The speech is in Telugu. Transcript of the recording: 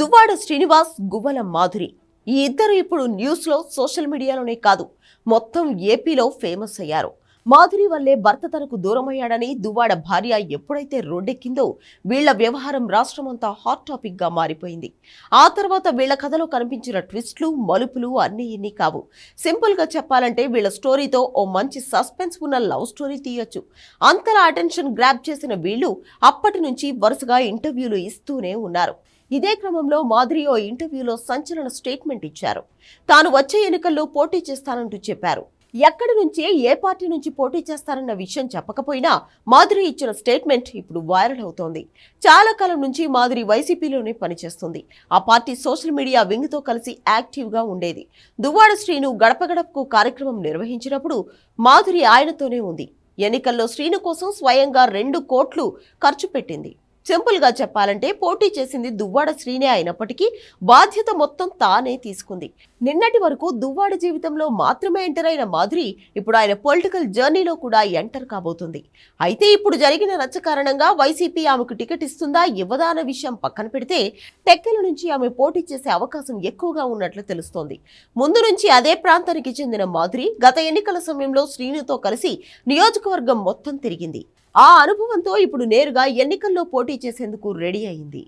దువ్వాడ శ్రీనివాస్ గువ్వల మాధురి. ఈ ఇద్దరు ఇప్పుడు న్యూస్లో సోషల్ మీడియాలోనే కాదు మొత్తం ఏపీలో ఫేమస్ అయ్యారు. మాధురి వల్లే భర్త తనకు దూరమయ్యాడని దువ్వాడ భార్య ఎప్పుడైతే రోడ్డెక్కిందో వీళ్ళ వ్యవహారం రాష్ట్రమంతా హాట్ టాపిక్గా మారిపోయింది. ఆ తర్వాత వీళ్ళ కథలో కనిపించిన ట్విస్ట్లు మలుపులు అన్నీ ఇన్ని కావు. సింపుల్గా చెప్పాలంటే వీళ్ళ స్టోరీతో ఓ మంచి సస్పెన్స్ ఉన్న లవ్ స్టోరీ తీయొచ్చు. అంతలా అటెన్షన్ గ్రాప్ చేసిన వీళ్ళు అప్పటి నుంచి వరుసగా ఇంటర్వ్యూలు ఇస్తూనే ఉన్నారు. ఇదే క్రమంలో మాధురి ఓ ఇంటర్వ్యూలో సంచలన స్టేట్మెంట్ ఇచ్చారు. తాను వచ్చే ఎన్నికల్లో పోటీ చేస్తానంటూ చెప్పారు. ఎక్కడి నుంచి ఏ పార్టీ నుంచి పోటీ చేస్తారన్న విషయం చెప్పకపోయినా మాధురి ఇచ్చిన స్టేట్మెంట్ ఇప్పుడు వైరల్ అవుతోంది. చాలా కాలం నుంచి మాధురి వైసీపీలోనే పనిచేస్తుంది. ఆ పార్టీ సోషల్ మీడియా వింగ్తో కలిసి యాక్టివ్గా ఉండేది. దువ్వాడ శ్రీను గడప గడపకు కార్యక్రమం నిర్వహించినప్పుడు మాధురి ఆయనతోనే ఉంది. ఎన్నికల్లో శ్రీను కోసం స్వయంగా రెండు కోట్లు ఖర్చు పెట్టింది. సింపుల్గా చెప్పాలంటే పోటీ చేసింది దువ్వాడ శ్రీనే అయినప్పటికీ బాధ్యత మొత్తం తానే తీసుకుంది. నిన్నటి వరకు దువ్వాడ జీవితంలో మాత్రమే ఎంటర్ అయిన మాధురి ఇప్పుడు ఆయన పొలిటికల్ జర్నీలో కూడా ఎంటర్ కాబోతుంది. అయితే ఇప్పుడు జరిగిన రచ్చ కారణంగా వైసీపీ ఆమెకు టికెట్ ఇస్తుందా ఇవ్వదా అన్న విషయం పక్కన పెడితే టెక్కల నుంచి ఆమె పోటీ చేసే అవకాశం ఎక్కువగా ఉన్నట్లు తెలుస్తోంది. ముందు నుంచి అదే ప్రాంతానికి చెందిన మాధురి గత ఎన్నికల సమయంలో శ్రీనుతో కలిసి నియోజకవర్గం మొత్తం తిరిగింది. ఆ అనుభవంతో ఇప్పుడు నేరుగా ఎన్నికల్లో పోటీ పోటీ చేసేందుకు రెడీ అయింది.